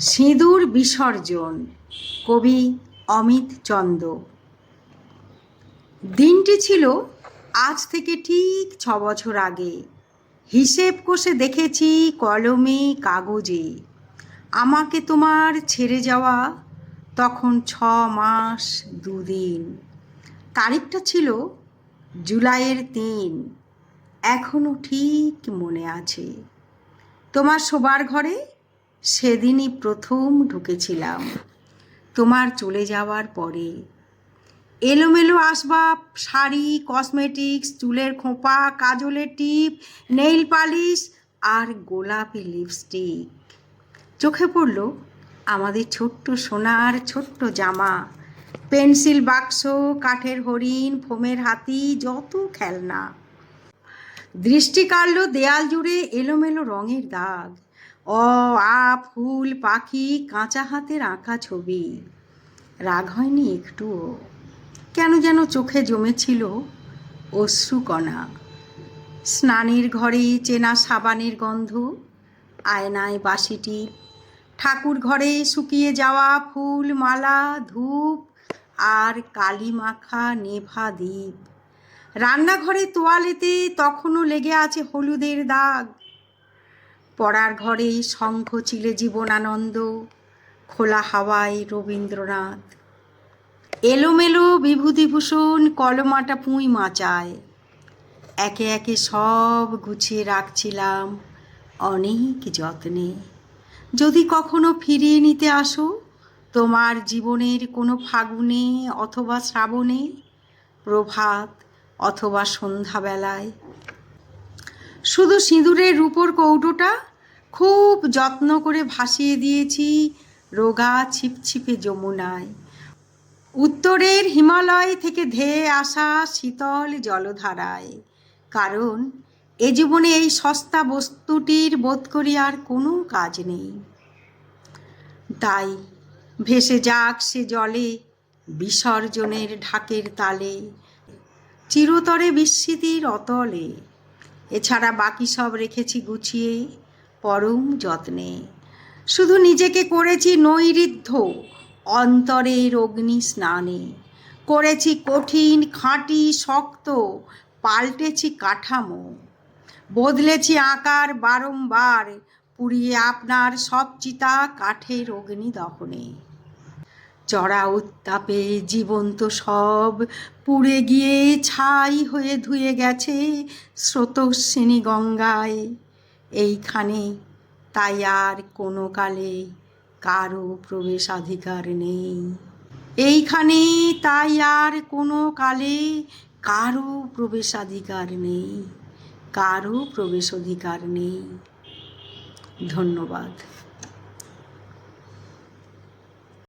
সিঁদুর বিসর্জন, কবি অমিত চন্দ। দিনটি ছিল আজ থেকে ঠিক ছ বছর আগে। হিসেব কষে দেখেছি কলমে কাগজে। আমাকে তোমার ছেড়ে যাওয়া তখন ছ মাস দুদিন। তারিখটা ছিল জুলাইয়ের তিন। এখনও ঠিক মনে আছে। তোমার শোবার ঘরে সেদিনই প্রথম ঢুকেছিলাম। তোমার চলে যাওয়ার পরে। এলোমেলো আসবাব, শাড়ি কসমেটিক্স চুলের খোঁপা, কাজলের টিপ নেইল পালিশ আর গোলাপি লিপস্টিক চোখে পড়ল আমাদের ছোট্ট সোনার ছোট্ট জামা। পেন্সিল বাক্স, কাঠের হরিণ, ফোমের হাতি, যত খেলনা। দৃষ্টি কাড়ল দেয়াল জুড়ে এলোমেলো রঙের দাগ। অ, আ, ফুল, পাখি, কাঁচা হাতের আঁকা ছবি। রাগ হয়নি একটুও কেন যেন চোখে জমেছিল অশ্রুকণা। স্নানের ঘরে চেনা সাবানের গন্ধ, আয়নায় বাসিটি ঠাকুর ঘরে শুকিয়ে যাওয়া ফুল, মালা, ধূপ, আর কালি মাখা নেভা দ্বীপ। রান্নাঘরে তোয়ালেতে তখনও লেগে আছে হলুদের দাগ। পড়ার ঘরেই শঙ্খ চিলে জীবনানন্দ, খোলা হাওয়ায় রবীন্দ্রনাথ। এলোমেলো বিভূতিভূষণ কলমাটা পুঁই মাচায়। একে একে সব গুছিয়ে রাখছিলাম অনেক যত্নে। যদি কখনো ফিরিয়ে নিতে আসো, তোমার জীবনের কোনো ফাগুনে অথবা শ্রাবণে, প্রভাত অথবা সন্ধ্যাবেলায়। শুধু সিঁদুরের রূপোর কৌটোটা খুব যত্ন করে ভাসিয়ে দিয়েছি রোগা ছিপছিপে যমুনায়। উত্তরের হিমালয় থেকে ধেয়ে আসা শীতল জলধারায়। কারণ, এ জীবনে এই সস্তা বস্তুটির বোধ করি আর কোনো কাজ নেই। তাই, ভেসে যাক সে জলে বিসর্জনের ঢাকের তালে, চিরতরে বিস্মৃতির অতলে। এছাড়া বাকি সব রেখেছি গুছিয়ে পরম যত্নে। শুধু নিজেকে করেছি নৈরিদ্ধ অন্তরের অগ্নি স্নানে। করেছি কঠিন, খাঁটি, শক্ত, পাল্টেছি কাঠামো। বদলেছি আকার বারংবার, পুড়িয়ে আপনার সব চিতা কাঠের অগ্নি দহনে। চড়া উত্তাপে জীবন্ত সব পুড়ে গিয়ে ছাই হয়ে ধুয়ে গেছে স্রোতস্বিনী গঙ্গায়। এইখানে তাই আর কোনো কালে কারও প্রবেশাধিকার নেই। এইখানে তাই আর কোনো কালে কারও প্রবেশাধিকার নেই, কারও প্রবেশাধিকার নেই। ধন্যবাদ।